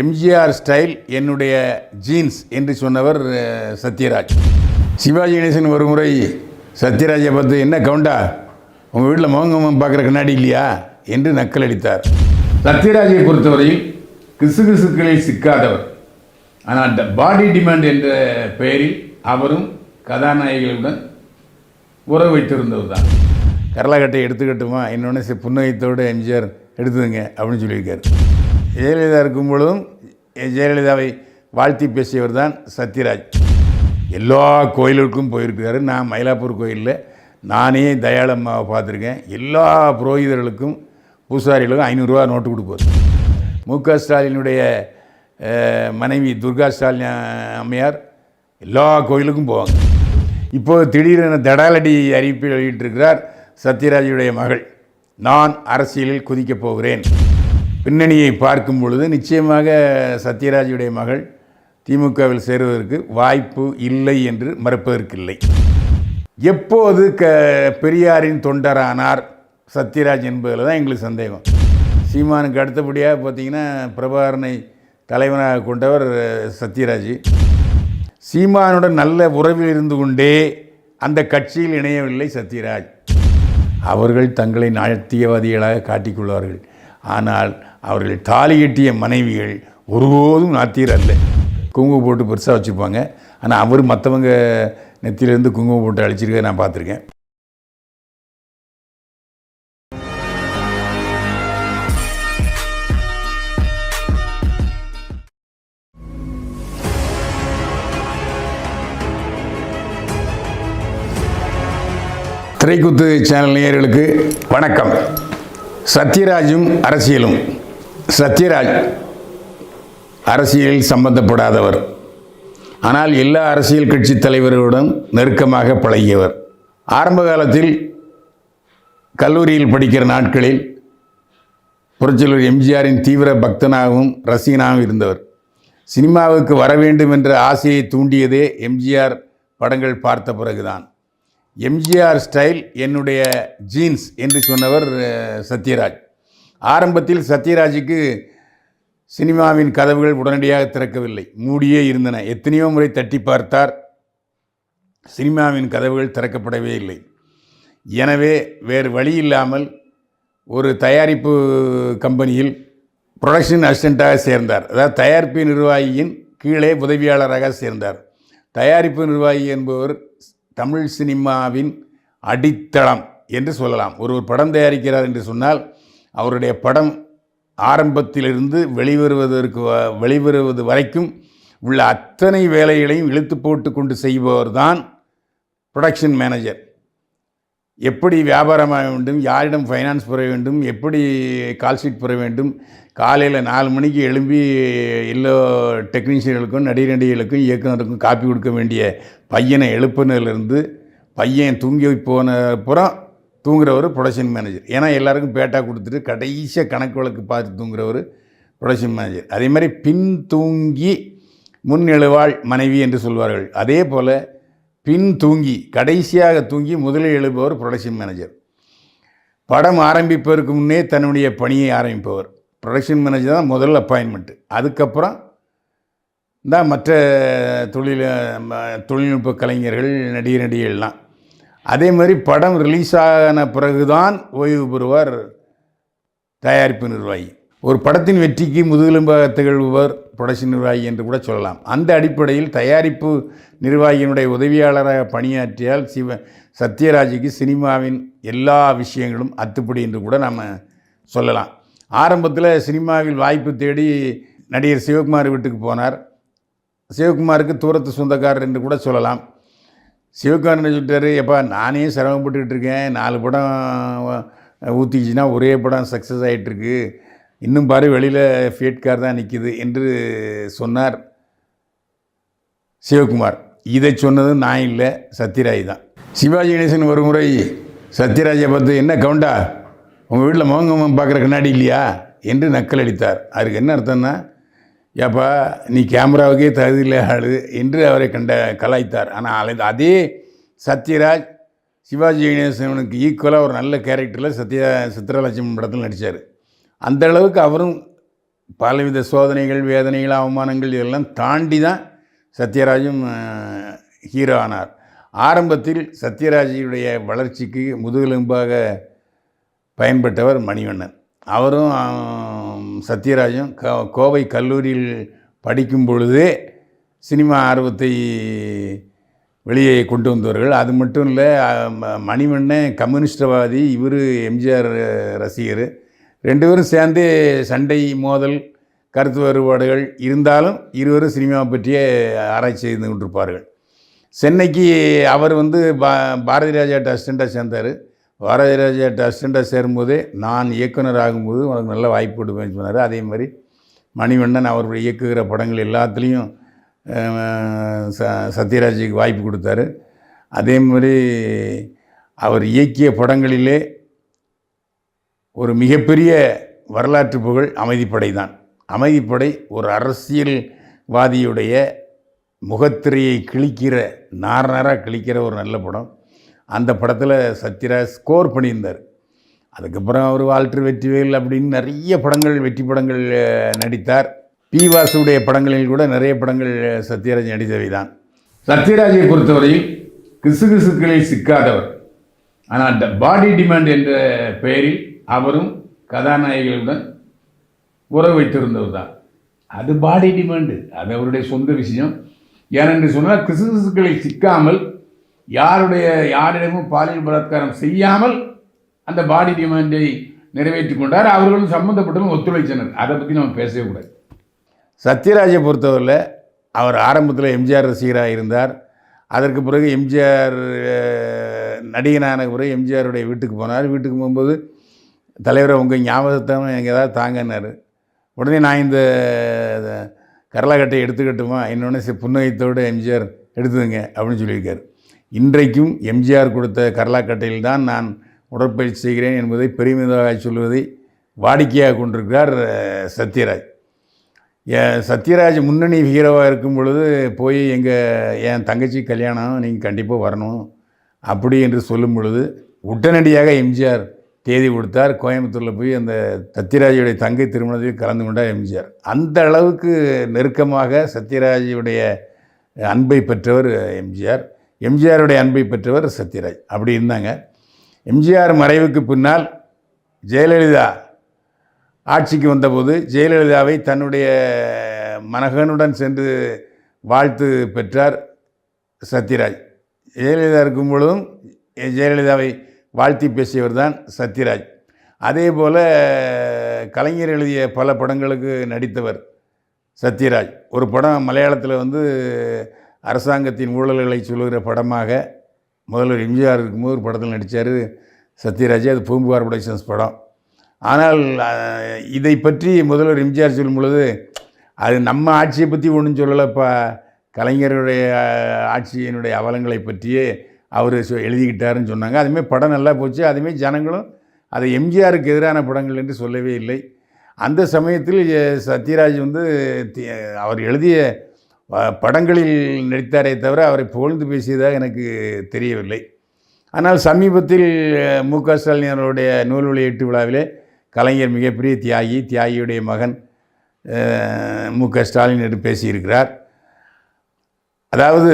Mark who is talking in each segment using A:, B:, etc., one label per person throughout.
A: MGR style என்னுடைய jeans என்று சொன்னவர் சத்யராஜ். சிவாஜி கணேசன் ஒரு முறை சத்யராஜை பார்த்து என்ன கவுண்டா? உங்கள் வீட்டில் மோகமம் பார்க்குற கண்ணாடி இல்லையா? என்று நக்கல் அடித்தார். சத்யராஜை பொறுத்தவரையில் கிசுகிசுக்களில் சிக்காதவர். ஆனால் பாடி டிமாண்ட் என்ற பெயரில் அவரும் கதாநாயகிகளுடன் உறவு வைத்திருந்தவர் தான். கரலாக்கட்டை எடுத்துக்கட்டுமா? என்னொன்று புன்னகைத்தோடு எம்ஜிஆர் எடுத்துதுங்க அப்படின்னு சொல்லியிருக்காரு. ஜெயலலிதா இருக்கும் பொழுதும் ஜெயலலிதாவை வாழ்த்தி பேசியவர் தான் சத்யராஜ். எல்லா கோயிலுக்கும் போயிருக்காரு நான் மயிலாப்பூர் கோயிலில் நானே தயாளம்மாவை பார்த்துருக்கேன். எல்லா புரோகிதர்களுக்கும் பூசாரிகளுக்கும் ஐநூறுரூவா நோட்டு கொடுப்பார் மு க ஸ்டாலினுடைய மனைவி துர்கா ஸ்டாலின் அம்மையார் எல்லா கோயிலுக்கும் போவாங்க. இப்போது திடீரென தடாலடி அறிவிப்பில் வெளியிட்டிருக்கிறார் சத்யராஜுடைய மகள். நான் அரசியலில் குதிக்கப் போகிறேன். பின்னணியை பார்க்கும் பொழுது நிச்சயமாக சத்யராஜுடைய மகள் திமுகவில் சேருவதற்கு வாய்ப்பு இல்லை என்று மறுப்பதற்கில்லை. எப்போது க பெரியாரின் தொண்டரானார் சத்யராஜ் என்பதில் தான் எங்களுக்கு சந்தேகம். சீமானுக்கு அடுத்தபடியாக பார்த்தீங்கன்னா பிரபாகரனை தலைவனாக கொண்டவர் சத்யராஜ். சீமானுடன் நல்ல உறவில் இருந்து கொண்டே அந்த கட்சியில் இணையவில்லை சத்யராஜ். அவர்கள் தங்களை நாத்தியவாதிகளாக காட்டிக்கொள்வார்கள் ஆனால் அவர்கள் தாலி எட்டிய மனைவிகள் ஒருபோதும் நாத்தியர் அல்ல. குங்குமம் போட்டு பெருசாக வச்சுருப்பாங்க ஆனால் அவர் மற்றவங்க நெத்தியிலேருந்து குங்குமம் போட்டு அழிச்சிருக்க நான் பார்த்துருக்கேன். திரைக்குத்து சேனல் நேயர்களுக்கு வணக்கம். சத்யராஜும் அரசியலும். சத்யராஜ் அரசியலில் சம்பந்தப்படாதவர். ஆனால் எல்லா அரசியல் கட்சி தலைவர்களுடன் நெருக்கமாக பழகியவர். ஆரம்ப காலத்தில் கல்லூரியில் படிக்கிற நாட்களில் புரட்சியாளர் எம்ஜிஆரின் தீவிர பக்தனாகவும் ரசிகனாகவும் இருந்தவர். சினிமாவுக்கு வர வேண்டும் என்ற ஆசையை தூண்டியதே எம்ஜிஆர் படங்கள் பார்த்த பிறகுதான். எம்ஜிஆர் ஸ்டைல் என்னுடைய ஜீன்ஸ் என்று சொன்னவர் சத்யராஜ். ஆரம்பத்தில் சத்யராஜுக்கு சினிமாவின் கதவுகள் உடனடியாக திறக்கவில்லை. மூடியே இருந்தன. எத்தனையோ முறை தட்டி பார்த்தார். சினிமாவின் கதவுகள் திறக்கப்படவே இல்லை. எனவே வேறு வழி இல்லாமல் ஒரு தயாரிப்பு கம்பெனியில் ப்ரொடக்ஷன் அசிஸ்டண்ட்டாக சேர்ந்தார். அதாவது தயாரிப்பு நிர்வாகியின் கீழே உதவியாளராக சேர்ந்தார். தயாரிப்பு நிர்வாகி என்பவர் தமிழ் சினிமாவின் அடித்தளம் என்று சொல்லலாம். ஒரு ஒரு படம் தயாரிக்கிறார் என்று சொன்னால் அவருடைய படம் ஆரம்பத்திலிருந்து வெளிவருவதற்கு வ- வெளிவருவது வரைக்கும் உள்ள அத்தனை வேலைகளையும் இழுத்து போட்டு கொண்டு செய்பவர் தான் ப்ரொடக்ஷன் மேனேஜர் எப்படி வியாபாரமாக வேண்டும் யாரிடம் ஃபைனான்ஸ் பெற வேண்டும் எப்படி கால்ஷீட் பெற வேண்டும் காலையில் நாலு மணிக்கு எழும்பி எல்லா டெக்னீஷியர்களுக்கும் நடிகர் நடிகைகளுக்கும் காப்பி கொடுக்க வேண்டிய பையனை எழுப்புனதுலேருந்து பையன் தூங்கி போன அப்புறம் தூங்குறவர் ப்ரொடக்ஷன் மேனேஜர் ஏன்னா எல்லாருக்கும் பேட்டா கொடுத்துட்டு கடைசியாக கணக்கு வழக்கு பார்த்து தூங்குறவர் ப்ரொடக்ஷன் மேனேஜர் அதே மாதிரி பின் தூங்கி முன் எழுவாள் மனைவி என்று சொல்வார்கள். அதே போல் பின் தூங்கி கடைசியாக தூங்கி முதலில் எழுபவர் ப்ரொடக்ஷன் மேனேஜர் படம் ஆரம்பிப்பதற்கு முன்னே தன்னுடைய பணியை ஆரம்பிப்பவர். ப்ரொடக்ஷன் மேனேஜர் தான் முதல் அப்பாயின்மெண்ட்டு அதுக்கப்புறம் தான் மற்ற தொழில் ம- தொழில்நுட்ப கலைஞர்கள் நடிகர் நடிகைகள்லாம். அதே மாதிரி படம் ரிலீஸ் ஆன பிறகுதான் ஓய்வு பெறுவார் தயாரிப்பு நிர்வாகி. ஒரு படத்தின் வெற்றிக்கு முதுகெலும்பாக திகழ்பவர் ப்ரொடக்ஷன் நிர்வாகி என்று கூட சொல்லலாம். அந்த அடிப்படையில் தயாரிப்பு நிர்வாகியினுடைய உதவியாளராக பணியாற்றியால் சிவ சத்யராஜுக்கு சினிமாவின் எல்லா விஷயங்களும் அத்துப்படி என்று கூட நாம் சொல்லலாம். ஆரம்பத்தில் சினிமாவில் வாய்ப்பு தேடி நடிகர் சிவகுமார் வீட்டுக்கு போனார். சிவகுமாருக்கு தூரத்து சொந்தக்காரர் என்று கூட சொல்லலாம். சிவகுமார் சொல்லிட்டாரு எப்பா நானே சிரமப்பட்டுக்கிட்டு இருக்கேன். நாலு படம் ஊற்றிச்சின்னா ஒரே படம் சக்ஸஸ் ஆகிட்டுருக்கு இன்னும் பாரு வெளியில் ஃபேட் கார் தான் நிற்கிது என்று சொன்னார் சிவகுமார். இதை சொன்னது நான் இல்லை சத்யராஜ் தான். சிவாஜி கணேசன் ஒரு முறை சத்யராஜை பார்த்து என்ன கவுண்டா உங்கள் வீட்டில் மோகமம் பார்க்குற கண்ணாடி இல்லையா? என்று நக்கல் அடித்தார். அதுக்கு என்ன அர்த்தம்னா ஏப்பா நீ கேமராவுக்கே தகுதியில்லை ஆளு என்று அவரை கண்ட கலாய்த்தார். ஆனால் அலை- அதே சத்யராஜ் சிவாஜி கணேசனுக்கு ஈக்குவலாக ஒரு நல்ல கேரக்டரில் சத்யா சித்ரலட்சுமி படத்தில் நடித்தார் அந்த அளவுக்கு அவரும் பலவித சோதனைகள் வேதனைகள் அவமானங்கள் இதெல்லாம் தாண்டி தான் சத்யராஜும் ஹீரோ ஆனார். ஆரம்பத்தில் சத்யராஜுடைய வளர்ச்சிக்கு முதுகெலும்பாக பயன்பட்டவர் மணிவண்ணன். அவரும் சத்யராஜும் கோ- கோவை கல்லூரியில் படிக்கும் பொழுதே சினிமா ஆர்வத்தை வெளியே கொண்டு வந்தவர்கள். அது மட்டும் இல்லை மணிமண்ணன் கம்யூனிஸ்டவாதி இவர் எம்ஜிஆர் ரசிகர். ரெண்டு பேரும் சேர்ந்து சண்டை மோதல் கருத்து வேறுபாடுகள் இருந்தாலும் இருவரும் சினிமா பற்றிய ஆராய்ச்சி செய்து கொண்டிருப்பார்கள். சென்னைக்கு அவர் வந்து பா பாரதி ராஜாட்ட அசிஸ்டண்ட்டாக சேர்ந்தார். பாரதி ராஜாட்ட அசிஸ்டண்ட்டாக சேரும்போதே நான் இயக்குனர் ஆகும்போது உனக்கு நல்ல வாய்ப்பு கொடுப்பேன்னு சொன்னார். அதே மாதிரி மணிவண்ணன் அவர் இயக்குகிற படங்கள் எல்லாத்துலேயும் ச சத்யராஜுக்கு வாய்ப்பு கொடுத்தாரு. அதே மாதிரி அவர் இயக்கிய படங்களிலே ஒரு மிகப்பெரிய வரலாற்று புகழ் அமைதிப்படை தான். அமைதிப்படை ஒரு அரசியல்வாதியுடைய முகத்திரையை கிழிக்கிற நார் நாராக கிழிக்கிற ஒரு நல்ல படம். அந்த படத்தில் சத்யராஜ் ஸ்கோர் பண்ணியிருந்தார். அதுக்கப்புறம் அவர் வால்டர் வெற்றிவேல் அப்படின்னு நிறைய படங்கள் வெற்றி படங்கள் நடித்தார். பி வாசுடைய படங்களில் கூட நிறைய படங்கள் சத்யராஜ் நடித்தவை தான் சத்யராஜை பொறுத்தவரையில் கிசுகிசுக்களில் சிக்காதவர். ஆனால் ட- பாடி டிமாண்ட் என்ற பெயரில் அவரும் கதாநாயகிகளுடன் உறவு வைத்திருந்தவர் தான் அது பாடி டிமாண்டு. அது அவருடைய சொந்த விஷயம். ஏனென்று சொன்னால் கிசுகிசுக்களை சிக்காமல் யாருடைய யாரிடமும் பாலியல் பலாத்காரம் செய்யாமல் அந்த பாடி டிமாண்டை நிறைவேற்றி கொண்டார். அவர்களும் சம்மந்தப்பட்டவங்க ஒத்துழைச்சனர் அதை பற்றி நம்ம பேசவே கூடாது. சத்யராஜை பொறுத்தவரையில் அவர் ஆரம்பத்தில் எம்ஜிஆர் ரசிகராக இருந்தார். அதற்கு பிறகு எம்ஜிஆர் நடிகனான பிறகு எம்ஜிஆருடைய வீட்டுக்கு போனார். வீட்டுக்கு போகும்போது தலைவரை உங்கள் ஞாபகத்தை எனக்கு ஏதாவது தாங்கன்னாரு. உடனே நான் இந்த கரலாக்கட்டை எடுத்துக்கட்டுமா? இன்னொன்று புன்னகைத்தோடு எம்ஜிஆர் எடுத்துதுங்க அப்படின்னு சொல்லியிருக்காரு. இன்றைக்கும் எம்ஜிஆர் கொடுத்த கரலாக்கட்டையில் தான் நான் உடற்பயிற்சி செய்கிறேன் என்பதை பெருமிதமாக சொல்வதை வாடிக்கையாக கொண்டிருக்கிறார் சத்யராஜ். என் சத்யராஜ் முன்னணி ஹீரோவாக இருக்கும் பொழுது போய் எங்கள் என் தங்கச்சி கல்யாணம் நீங்கள் கண்டிப்பாக வரணும் அப்படி என்று சொல்லும் பொழுது உடனடியாக எம்ஜிஆர் தேதி கொடுத்தார். கோயம்புத்தூரில் போய் அந்த சத்யராஜுடைய தங்கை திருமணத்தில் கலந்து கொண்டார் எம்ஜிஆர். அந்த அளவுக்கு நெருக்கமாக சத்யராஜுடைய அன்பை பெற்றவர் எம்ஜிஆர். எம்ஜிஆருடைய அன்பை பெற்றவர் சத்யராஜ் அப்படி இருந்தாங்க. எம்ஜிஆர் மறைவுக்கு பின்னால் ஜெயலலிதா ஆட்சிக்கு வந்தபோது ஜெயலலிதாவை தன்னுடைய மனகனுடன் சென்று வாழ்த்து பெற்றார் சத்யராஜ் ஜெயலலிதா இருக்கும் பொழுதும் ஜெயலலிதாவை வாழ்த்தி பேசியவர் தான் சத்யராஜ் அதே போல் கலைஞர் எழுதிய பல படங்களுக்கு நடித்தவர் சத்யராஜ் ஒரு படம் மலையாளத்தில் வந்து அரசாங்கத்தின் ஊழல்களை சொல்லுகிற படமாக முதல்வர் எம்ஜிஆர் இருக்கும்போது ஒரு படத்தில் நடித்தார் சத்யராஜ் அது பூம்புகார் ப்ரொடக்ஷன்ஸ் படம். ஆனால் இதை பற்றி முதல்வர் எம்ஜிஆர் சொல்லும் பொழுது அது நம்ம ஆட்சியை பற்றி ஒன்றும் சொல்லலைப்பா கலைஞருடைய ஆட்சியினுடைய அவலங்களை பற்றியே அவர் எழுதிக்கிட்டாருன்னு சொன்னாங்க. அதுமாரி படம் நல்லா போச்சு அதுமாரி ஜனங்களும் அதை எம்ஜிஆருக்கு எதிரான படங்கள் என்று சொல்லவே இல்லை. அந்த சமயத்தில் சத்யராஜ் வந்து தி- அவர் எழுதிய படங்களில் நடித்தாரே தவிர அவரை புகழ்ந்து பேசியதாக எனக்கு தெரியவில்லை. ஆனால் சமீபத்தில் மு க ஸ்டாலின் அவருடைய நூல் வெளியீட்டு விழாவிலே கலைஞர் மிகப்பெரிய தியாகி தியாகியுடைய மகன் மு க ஸ்டாலின் என்று பேசியிருக்கிறார். அதாவது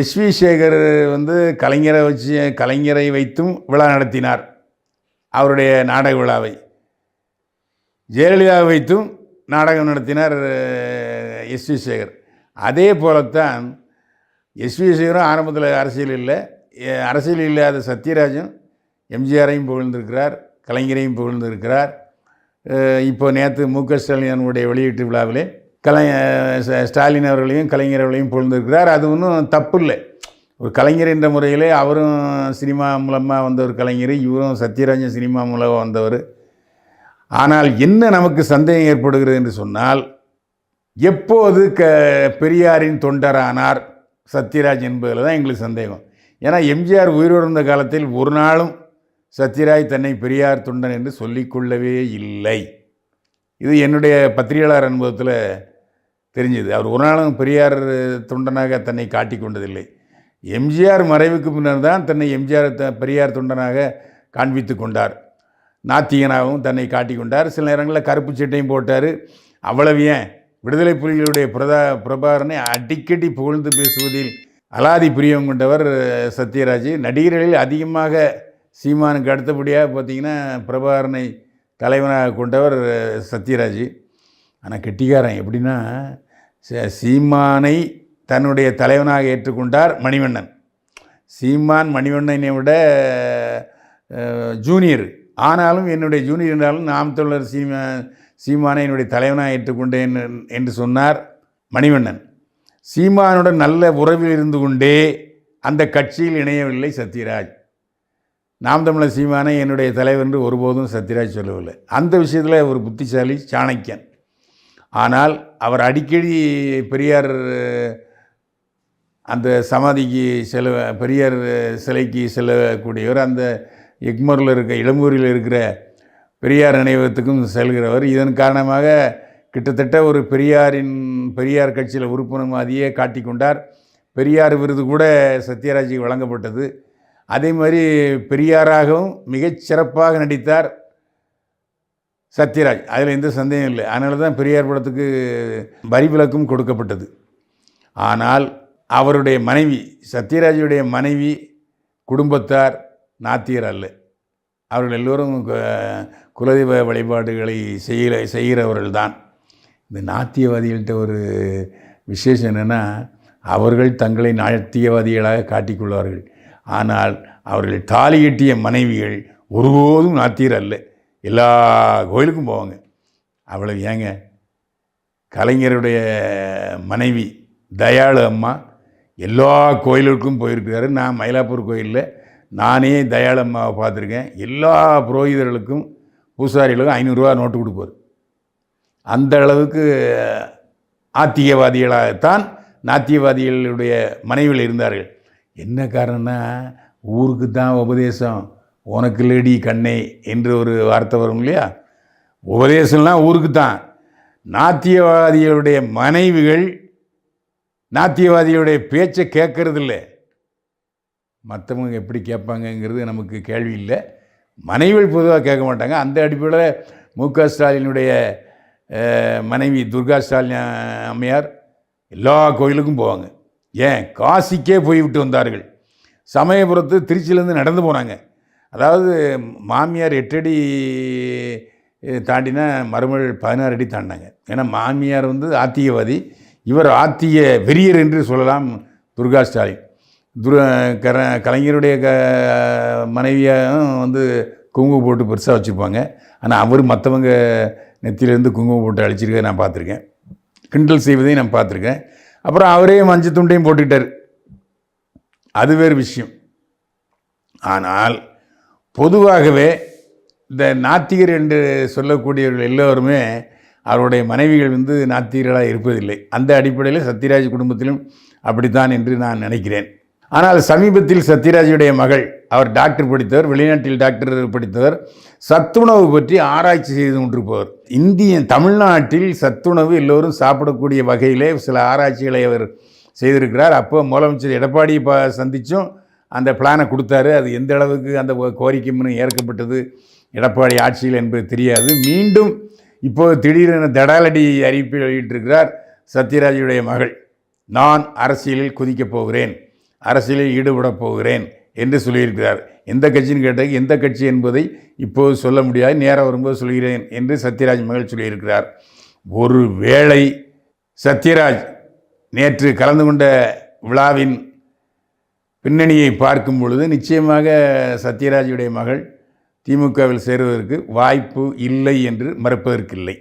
A: எஸ்வி சேகர் வந்து கலைஞரை வச்சு கலைஞரை வைத்தும் விழா நடத்தினார். அவருடைய நாடக விழாவை. ஜெயலலிதாவை வைத்தும் நாடகம் நடத்தினார் எஸ்வி சேகர். அதே போலத்தான் எஸ்வி சேகரும் ஆரம்பத்தில் அரசியல் இல்லை. அரசியல் இல்லாத சத்யராஜும் எம்ஜிஆரையும் புகழ்ந்திருக்கிறார் கலைஞரையும் புகழ்ந்திருக்கிறார். இப்போ நேற்று மு க ஸ்டாலினுடைய வெளியீட்டு விழாவிலே கலை ஸ்டாலின் அவர்களையும் கலைஞர் அவர்களையும் புகழ்ந்திருக்கிறார். அது ஒன்றும் தப்பு இல்லை. ஒரு கலைஞர் என்ற முறையிலே அவரும் சினிமா மூலமாக வந்த ஒரு கலைஞர் இவரும் சத்யராஜன் சினிமா மூலமாக வந்தவர். ஆனால் என்ன நமக்கு சந்தேகம் ஏற்படுகிறது என்று சொன்னால் எப்போது க பெரியாரின் தொண்டரானார் சத்யராஜ் என்பதில் தான் எங்களுக்கு சந்தேகம். ஏன்னா எம்ஜிஆர் உயிரிழந்த காலத்தில் ஒரு நாளும் சத்யராஜ் தன்னை பெரியார் தொண்டன் என்று சொல்லிக்கொள்ளவே இல்லை. இது என்னுடைய பத்திரிகையாளர் அனுபவத்தில் தெரிஞ்சது. அவர் ஒரு நாளும் பெரியார் தொண்டனாக தன்னை காட்டிக்கொண்டதில்லை எம்ஜிஆர் மறைவுக்கு பின்னர் தான் தன்னை எம்ஜிஆர் த பெரியார் தொண்டனாக காண்பித்து கொண்டார். நாத்திகனாகவும் தன்னை காட்டிக்கொண்டார் சில நேரங்களில் கருப்பு சட்டையும் போட்டார். அவ்வளவு ஏன்? விடுதலை புலிகளுடைய பிரதா பிரபாகரனை அடிக்கடி புகழ்ந்து பேசுவதில் அலாதி பிரியம் கொண்டவர் சத்யராஜ். நடிகர்களில் அதிகமாக சீமானுக்கு அடுத்தபடியாக பார்த்தீங்கன்னா பிரபாகரனை தலைவனாக கொண்டவர் சத்யராஜ். ஆனால் கெட்டிக்காரன் எப்படின்னா ச- சீமானை தன்னுடைய தலைவனாக ஏற்றுக்கொண்டார் மணிவண்ணன். சீமான் மணிவண்ணனை விட ஜூனியர். ஆனாலும் என்னுடைய ஜூனியர் என்றாலும் நாம் தமிழர் சீமா சீமானை என்னுடைய தலைவனாக ஏற்றுக்கொண்டேன் என்று சொன்னார் மணிவண்ணன். சீமானுடன் நல்ல உறவில் இருந்து கொண்டே அந்த கட்சியில் இணையவில்லை சத்யராஜ். நாம் தமிழர் சீமானை என்னுடைய தலைவர் என்று ஒருபோதும் சத்யராஜ் சொல்லவில்லை. அந்த விஷயத்தில் ஒரு புத்திசாலி சாணக்கியன். ஆனால் அவர் அடிக்கடி பெரியார் அந்த சமாதிக்கு செல்ல பெரியார் சிலைக்கு செல்லக்கூடியவர் அந்த எக்மரில் இருக்க இளம்பூரில் இருக்கிற பெரியார் நினைவகத்துக்கும் செல்கிறவர். இதன் காரணமாக கிட்டத்தட்ட ஒரு பெரியாரின் பெரியார் கட்சியில் உறுப்பினர் மாதிரியே காட்டிக்கொண்டார் பெரியார் விருது கூட சத்யராஜுக்கு வழங்கப்பட்டது. அதே மாதிரி பெரியாராகவும் மிகச்சிறப்பாக நடித்தார் சத்யராஜ். அதில் எந்த சந்தேகம் இல்லை. அதனால தான் பெரியார் படத்துக்கு வரி விலக்கும் கொடுக்கப்பட்டது. ஆனால் அவருடைய மனைவி சத்யராஜுடைய மனைவி குடும்பத்தார் நாத்தியர் அல்ல. அவர்கள் எல்லோரும் கு- குலதெய்வ வழிபாடுகளை செய்கிற செய்கிறவர்கள் தான் இந்த நாத்தியவாதிகள்கிட்ட ஒரு விசேஷம் என்னென்னா அவர்கள் தங்களை நாத்தியவாதிகளாக காட்டிக்கொள்வார்கள். ஆனால் அவர்கள் தாலி கட்டிய மனைவிகள் ஒருபோதும் நாத்தியர் அல்ல. எல்லா கோயிலுக்கும் போவாங்க. அவ்வளவு ஏங்க? கலைஞருடைய மனைவி தயாளு அம்மா எல்லா கோயிலுக்கும் போயிருக்கிறாரு. நான் மயிலாப்பூர் கோயிலில் நானே தயாளம்மாவை பார்த்துருக்கேன். எல்லா புரோகிதர்களுக்கும் பூசாரிகளுக்கும் ஐநூறுரூவா நோட்டு கொடுப்பார். அந்த அளவுக்கு ஆத்திகவாதிகளாகத்தான் நாத்தியவாதிகளுடைய மனைவியில் இருந்தார்கள். என்ன காரணம்னா ஊருக்கு தான் உபதேசம். உனக்கு லேடி கண்ணே என்று ஒரு வார்த்தை வரும் இல்லையா? உபதேசம்லாம் ஊருக்கு தான் நாத்தியவாதிகளுடைய மனைவிகள் நாத்தியவாதிகளுடைய பேச்சை கேட்கறதில்ல. மற்றவங்க எப்படி கேட்பாங்கங்கிறது நமக்கு கேள்வி இல்லை. மனைவிகள் பொதுவாக கேட்க மாட்டாங்க. அந்த அடிப்படையில் மு க ஸ்டாலினுடைய மனைவி துர்கா ஸ்டாலின் அம்மையார் எல்லா கோயிலுக்கும் போவாங்க. ஏன்? காசிக்கே போய்விட்டு வந்தார்கள். சமயபுரத்து திருச்சியிலேருந்து நடந்து போனாங்க. அதாவது மாமியார் எட்டடி தாண்டினா மருமகள் பதினாறு அடி தாண்டினாங்க. ஏன்னா மாமியார் வந்து ஆத்தியவாதி. இவர் ஆத்திய வெறியர் என்று சொல்லலாம் துர்கா ஸ்டாலின். துர கர கலைஞருடைய க மனைவியும் வந்து குங்குமம் போட்டு பெருசாக வச்சுருப்பாங்க ஆனால் அவர் மற்றவங்க நெத்தியிலேருந்து குங்குமம் போட்டு அழிச்சிருக்கதை நான் பார்த்துருக்கேன். கிண்டல் செய்வதையும் நான் பார்த்துருக்கேன். அப்புறம் அவரே மஞ்சள் துண்டையும் போட்டுக்கிட்டார். அது வேறு விஷயம். ஆனால் பொதுவாகவே இந்த நாத்திகர் என்று சொல்லக்கூடியவர்கள் எல்லோருமே அவருடைய மனைவிகள் வந்து நாத்திகர்களாக இருப்பதில்லை. அந்த அடிப்படையில் சத்யராஜ் குடும்பத்திலும் அப்படித்தான் என்று நான் நினைக்கிறேன். ஆனால் சமீபத்தில் சத்யராஜுடைய மகள் அவர் டாக்டர் படித்தவர் வெளிநாட்டில் டாக்டர் படித்தவர் சத்துணவு பற்றி ஆராய்ச்சி செய்து கொண்டிருப்பவர். இந்திய தமிழ்நாட்டில் சத்துணவு எல்லோரும் சாப்பிடக்கூடிய வகையிலே சில ஆராய்ச்சிகளை அவர் செய்திருக்கிறார். அப்போ முதலமைச்சர் எடப்பாடி ப சந்தித்தும் அந்த பிளானை கொடுத்தாரு. அது எந்த அளவுக்கு அந்த கோரிக்கைமனு ஏற்கப்பட்டது எடப்பாடி ஆட்சியில் என்பது தெரியாது. மீண்டும் இப்போது திடீரென தடாலடி அறிவிப்பில் வெளியிட்டிருக்கிறார் சத்யராஜுடைய மகள். நான் அரசியலில் குதிக்கப் போகிறேன். அரசியலில் ஈடுபடப் போகிறேன் என்று சொல்லியிருக்கிறார். எந்த கட்சின்னு கேட்டால் எந்த கட்சி என்பதை இப்போது சொல்ல முடியாது நேரம் வரும்போது சொல்கிறேன் என்று சத்யராஜ் மகள் சொல்லியிருக்கிறார். ஒரு வேளை சத்யராஜ் நேற்று கலந்து கொண்ட விழாவின் பின்னணியை பார்க்கும் பொழுது நிச்சயமாக சத்யராஜுடைய மகள் திமுகவில் சேருவதற்கு வாய்ப்பு இல்லை என்று மறுப்பதற்கில்லை.